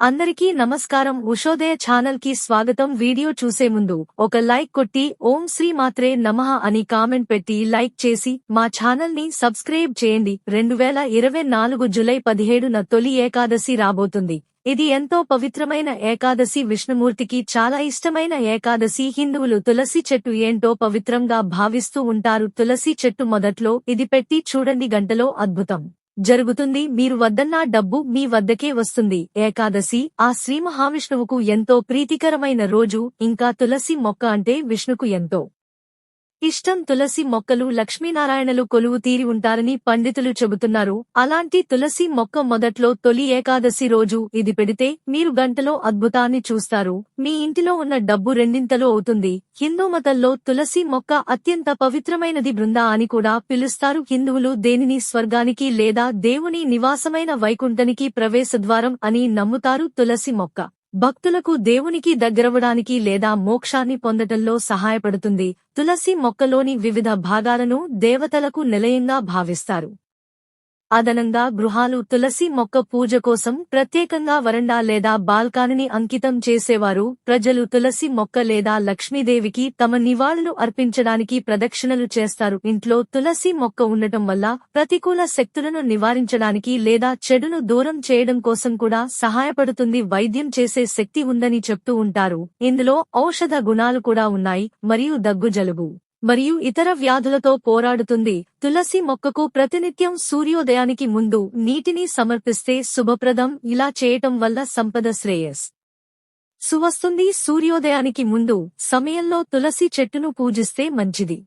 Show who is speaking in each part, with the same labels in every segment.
Speaker 1: అందరికీ నమస్కారం. ఉషోదయ ఛానల్కి స్వాగతం. వీడియో చూసే ముందు ఒక లైక్ కొట్టి ఓం శ్రీ మాత్రే నమః అని కామెంట్ పెట్టి లైక్ చేసి మా ఛానల్ని సబ్స్క్రైబ్ చేయండి. రెండు వేల ఇరవై నాలుగు జులై పదిహేడున తొలి ఏకాదశి రాబోతుంది. ఇది ఎంతో పవిత్రమైన ఏకాదశి. విష్ణుమూర్తికి చాలా ఇష్టమైన ఏకాదశి. హిందువులు తులసి చెట్టు ఏంటో పవిత్రంగా భావిస్తూ ఉంటారు. తులసి చెట్టు మొదట్లో ఇది పెట్టి చూడండి. గంటలో అద్భుతం. జరుగుతుంది. మీరు వద్దన్న డబ్బు మీ వద్దకే వస్తుంది. ఏకాదశి ఆ శ్రీ మహావిష్ణువుకు ఎంతో ప్రీతికరమైన రోజు. ఇంకా తులసి మొక్క అంటే విష్ణుకు ఎంతో ఇష్టం తులసి మొక్కలు లక్ష్మీనారాయణలు కొలువు తీరి ఉంటారని పండితులు చెబుతున్నారు. అలాంటి తులసి మొక్క మొదట్లో తొలి ఏకాదశి రోజు ఇది పెడితే మీరు గంటలో అద్భుతాన్ని చూస్తారు. మీ ఇంటిలో ఉన్న డబ్బు రెండింతలో అవుతుంది. హిందూ మతంలో తులసి మొక్క అత్యంత పవిత్రమైనది బృంద అని కూడా పిలుస్తారు. హిందువులు దేనిని స్వర్గానికి లేదా దేవుని నివాసమైన వైకుంఠనికి ప్రవేశద్వారం అని నమ్ముతారు తులసి మొక్క. భక్తులకు దేవునికి దగ్గరవడానికి లేదా మోక్షాన్ని పొందటంలో సహాయపడుతుంది. తులసి మొక్కలోని వివిధ భాగాలను దేవతలకు నిలయంగా భావిస్తారు. అదనంగా గృహాలు తులసి మొక్క పూజ కోసం ప్రత్యేకంగా వరండా లేదా బాల్కానిని అంకితం చేసేవారు. ప్రజలు తులసి మొక్క లేదా లక్ష్మీదేవికి తమ నివాళులు అర్పించడానికి ప్రదక్షిణలు చేస్తారు. ఇంట్లో తులసి మొక్క ఉండటం వల్ల ప్రతికూల శక్తులను నివారించడానికి లేదా చెడును దూరం చేయడం కోసం కూడా సహాయపడుతుంది. వైద్యం చేసే శక్తి ఉందని చెప్తూ ఉంటారు. ఇందులో ఔషధ గుణాలు కూడా ఉన్నాయి. మరియు దగ్గు జలుబు మరియు ఇతర వ్యాధులతో పోరాడుతుంది. తులసి మొక్కకు ప్రతినిత్యం సూర్యోదయానికి ముందు నీటిని సమర్పిస్తే శుభప్రదం. ఇలా చేయటం వల్ల సంపద శ్రేయస్ సువస్తుంది. సూర్యోదయానికి ముందు సమయంలో తులసి చెట్టును పూజిస్తే మంచిది.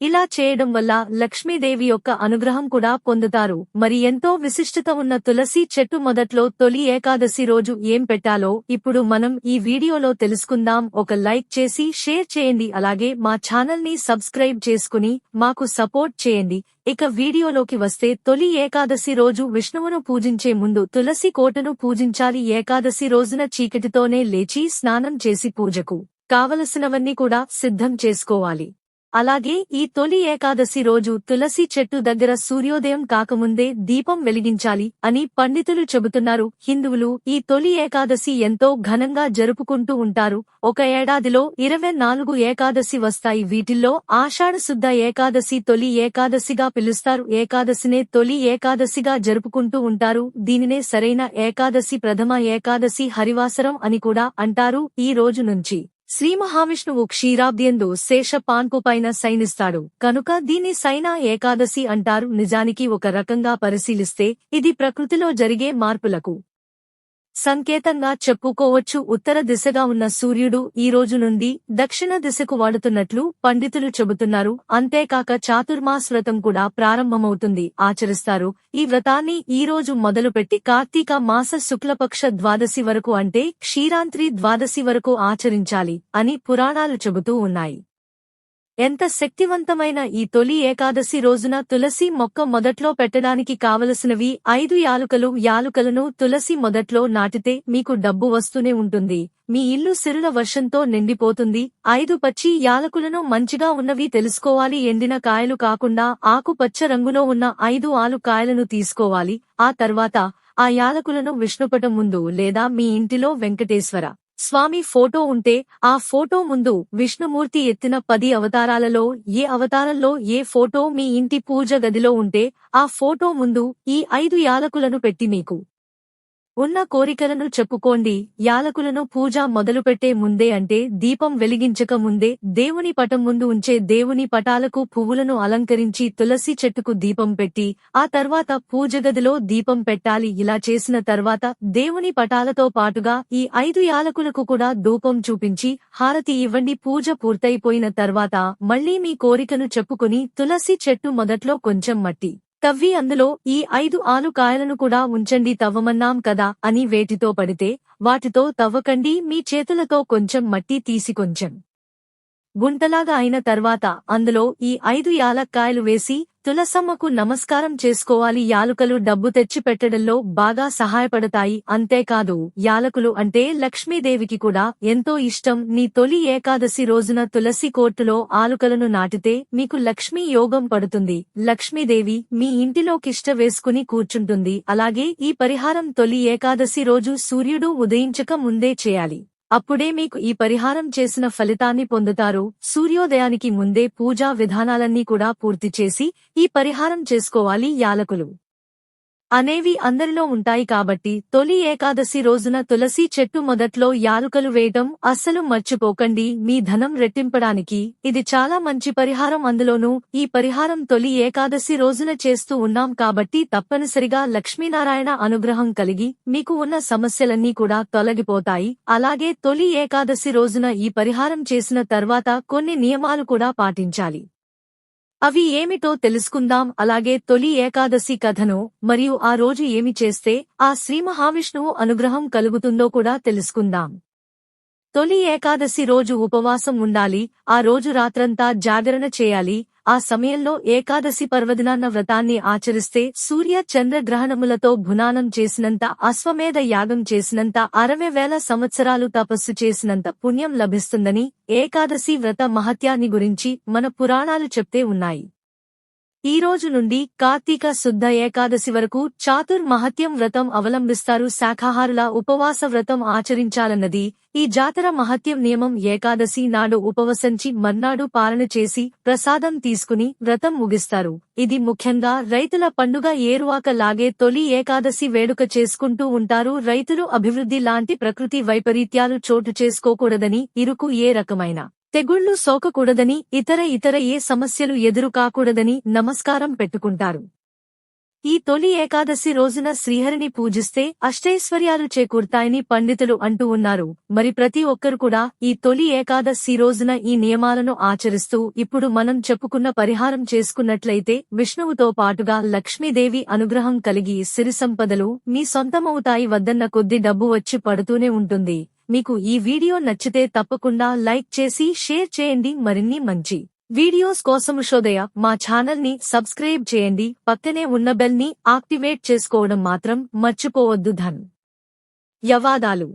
Speaker 1: ఇలా చేయడం వల్ల లక్ష్మీదేవి యొక్క అనుగ్రహం కూడా పొందుతారు. మరి ఎంతో విశిష్టత ఉన్న తులసి చెట్టు మొదట్లో తొలి ఏకాదశి రోజు ఏం పెట్టాలో ఇప్పుడు మనం ఈ వీడియోలో తెలుసుకుందాం. ఒక లైక్ చేసి షేర్ చేయండి. అలాగే మా ఛానల్ని సబ్స్క్రైబ్ చేసుకుని మాకు సపోర్ట్ చేయండి. ఇక వీడియోలోకి వస్తే తొలి ఏకాదశి రోజు విష్ణువును పూజించే ముందు తులసి కోటను పూజించాలి. ఏకాదశి రోజున చీకటితోనే లేచి స్నానం చేసి పూజకు కావలసినవన్నీ కూడా సిద్ధం చేసుకోవాలి. అలాగే ఈ తొలి ఏకాదశి రోజు తులసి చెట్టు దగ్గర సూర్యోదయం కాకముందే దీపం వెలిగించాలి అని పండితులు చెబుతున్నారు. హిందువులు ఈ తొలి ఏకాదశి ఎంతో ఘనంగా జరుపుకుంటూ ఉంటారు. ఒక ఏడాదిలో ఇరవై నాలుగు ఏకాదశి వస్తాయి. వీటిల్లో ఆషాఢశుద్ధ ఏకాదశి తొలి ఏకాదశిగా పిలుస్తారు. ఏకాదశినే తొలి ఏకాదశిగా జరుపుకుంటూ ఉంటారు. దీనినే సరైన ఏకాదశి ప్రథమ ఏకాదశి హరివాసరం అని కూడా అంటారు ఈ రోజు నుంచి. శ్రీ మహావిష్ణువు క్షీరాబ్దియందు శేష పాన్పు పైన శయనిస్తాడు. కనుక దీన్ని సైనా ఏకాదశి అంటారు. నిజానికి ఒక రకంగా పరిశీలిస్తే ఇది ప్రకృతిలో జరిగే మార్పులకు సంకేతంగా చెప్పుకోవచ్చు. ఉత్తర దిశగా ఉన్న సూర్యుడు ఈ రోజు నుండి దక్షిణ దిశకు వాడుతున్నట్లు పండితులు చెబుతున్నారు. అంతేకాక చాతుర్మాస్ వ్రతం కూడా ప్రారంభమవుతుంది. ఆచరిస్తారు. ఈ వ్రతాన్ని ఈ రోజు మొదలుపెట్టి కార్తీక మాస శుక్లపక్ష ద్వాదశి వరకు అంటే క్షీరాంత్రి ద్వాదశి వరకు ఆచరించాలి అని పురాణాలు చెబుతూ ఉన్నాయి. ఎంత శక్తివంతమైన ఈ తొలి ఏకాదశి రోజున తులసి మొక్క మొదట్లో పెట్టడానికి కావలసినవి ఐదు యాలుకలు. యాలుకలను తులసి మొదట్లో నాటితే మీకు డబ్బు వస్తూనే ఉంటుంది. మీ ఇల్లు సిరుల వర్షంతో నిండిపోతుంది. ఐదు పచ్చి యాలకులను మంచిగా ఉన్నవి తెలుసుకోవాలి. ఎండిన కాయలు కాకుండా ఆకుపచ్చ రంగులో ఉన్న ఐదు ఆలు కాయలను తీసుకోవాలి. ఆ తర్వాత ఆ యాలకులను విష్ణుపటం ముందు లేదా మీ ఇంటిలో వెంకటేశ్వర స్వామి ఫోటో ఉంటే ఆ ఫోటో ముందు విష్ణుమూర్తి ఎత్తిన పది అవతారాలలో ఏ అవతారంలో ఏ ఫోటో మీ ఇంటి పూజ గదిలో ఉంటే ఆ ఫోటో ముందు ఈ ఐదు యాలకులను పెట్టి మీకు ఉన్న కోరికలను చెప్పుకోండి. యాలకులను పూజ మొదలుపెట్టే ముందే అంటే దీపం వెలిగించక ముందే దేవుని పటం ముందు ఉంచే దేవుని పటాలకు పువ్వులను అలంకరించి తులసి చెట్టుకు దీపం పెట్టి ఆ తర్వాత పూజగదిలో దీపం పెట్టాలి. ఇలా చేసిన తర్వాత దేవుని పటాలతో పాటుగా ఈ ఐదు యాలకులకు కూడా ధూపం చూపించి హారతి ఇవ్వండి. పూజ పూర్తయిపోయిన తర్వాత మళ్ళీ మీ కోరికను చెప్పుకుని తులసి చెట్టు మొదట్లో కొంచెం మట్టి. తవ్వి అందులో ఈ ఐదు ఆలుకాయలను కూడా ఉంచండి తవ్వమన్నాం కదా అని వేటితో పడితే వాటితో తవ్వకండి మీ చేతులతో కొంచెం మట్టి తీసి కొంచెం గుంటలాగా అయిన తర్వాత అందులో ఈ ఐదు యాలక్కాయలు వేసి తులసమ్మకు నమస్కారం చేసుకోవాలి. యాలుకలు డబ్బు తెచ్చిపెట్టడంలో బాగా సహాయపడతాయి. అంతేకాదు యాలకులు అంటే లక్ష్మీదేవికి కూడా ఎంతో ఇష్టం. నీ తొలి ఏకాదశి రోజున తులసి కోర్టులో ఆలుకలను నాటితే మీకు లక్ష్మీ యోగం పడుతుంది. లక్ష్మీదేవి మీ ఇంటిలోకిష్ట వేసుకుని కూర్చుంటుంది. అలాగే ఈ పరిహారం తొలి ఏకాదశి రోజు సూర్యుడు ఉదయించక ముందే చేయాలి. అప్పుడే మీకు ఈ పరిహారం చేసిన ఫలితాన్ని పొందుతారు. సూర్యోదయానికి ముందే పూజా విధానాలన్నీ కూడా పూర్తి చేసి ఈ పరిహారం చేసుకోవాలి యాలకులు. అనేవి అందరిలో ఉంటాయి కాబట్టి తొలి ఏకాదశి రోజున తులసి చెట్టు మొదట్లో యాలుకలు వేయటం అస్సలు మర్చిపోకండి. మీ ధనం రెట్టింపడానికి ఇది చాలా మంచి పరిహారం. అందులోనూ ఈ పరిహారం తొలి ఏకాదశి రోజున చేస్తూ ఉన్నాం కాబట్టి తప్పనిసరిగా లక్ష్మీనారాయణ అనుగ్రహం కలిగి మీకు ఉన్న సమస్యలన్నీ కూడా తొలగిపోతాయి. అలాగే తొలి ఏకాదశి రోజున ఈ పరిహారం చేసిన తర్వాత కొన్ని నియమాలు కూడా పాటించాలి. అవి ఏమిటో తెలుసుకుందాం. అలాగే తొలి ఏకాదశి కథను మరియు ఆ రోజు ఏమి చేస్తే ఆ శ్రీ మహావిష్ణువు అనుగ్రహం కలుగుతుందో కూడా తెలుసుకుందాం. తొలి ఏకాదశి రోజు ఉపవాసం ఉండాలి ఆ రోజు రాత్రంతా జాగరణ చేయాలి ఆ సమయంలో ఏకాదశి పర్వదినాన్న వ్రతాన్ని ఆచరిస్తే సూర్య చంద్రగ్రహణములతో భునానం చేసినంత అశ్వమేధ యాగం చేసినంత అరవై వేల సంవత్సరాలు తపస్సు చేసినంత పుణ్యం లభిస్తుందని ఏకాదశి వ్రత మహత్యాన్ని గురించి మన పురాణాలు చెప్తే ఉన్నాయి. ఈ రోజు నుండి కార్తీక శుద్ధ ఏకాదశి వరకు చాతుర్ మహత్యం వ్రతం అవలంబిస్తారు. శాఖాహారుల ఉపవాస వ్రతం ఆచరించాలన్నది ఈ జాతర మహత్యం నియమం. ఏకాదశి నాడు ఉపవసించి మర్నాడు పాలన చేసి ప్రసాదం తీసుకుని వ్రతం ముగిస్తారు. ఇది ముఖ్యంగా రైతుల పండుగ ఏరువాక లాగే తొలి ఏకాదశి వేడుక చేసుకుంటూ ఉంటారు. రైతులు అభివృద్ధి లాంటి ప్రకృతి వైపరీత్యాలు చోటు చేసుకోకూడదని ఇరుకు ఏ రకమైన తెగుళ్ళు సోకకూడదని ఇతర ఇతర ఏ సమస్యలు ఎదురు కాకూడదని నమస్కారం పెట్టుకుంటారు. ఈ తొలి ఏకాదశి రోజున శ్రీహరిని పూజిస్తే అష్టైశ్వర్యాలు చేకూర్తాయని పండితులు అంటూ ఉన్నారు. మరి ప్రతి ఒక్కరు కూడా ఈ తొలి ఏకాదశి రోజున ఈ నియమాలను ఆచరిస్తూ ఇప్పుడు మనం చెప్పుకున్న పరిహారం చేసుకున్నట్లయితే విష్ణువుతో పాటుగా లక్ష్మీదేవి అనుగ్రహం కలిగి సిరి సంపదలు మీ సొంతమవుతాయి వద్దన్న కొద్ది డబ్బు వచ్చి పడుతూనే ఉంటుంది. మీకు ఈ వీడియో నచ్చితే తప్పకుండా లైక్ చేసి షేర్ చేయండి. మరిన్ని మంచి వీడియోస్ కోసం శోదయ మా ఛానల్ని సబ్స్క్రైబ్ చేయండి. పక్కనే ఉన్న బెల్ని యాక్టివేట్ చేసుకోవడం మాత్రం మర్చిపోవద్దు. ధన్ యవాదాలు.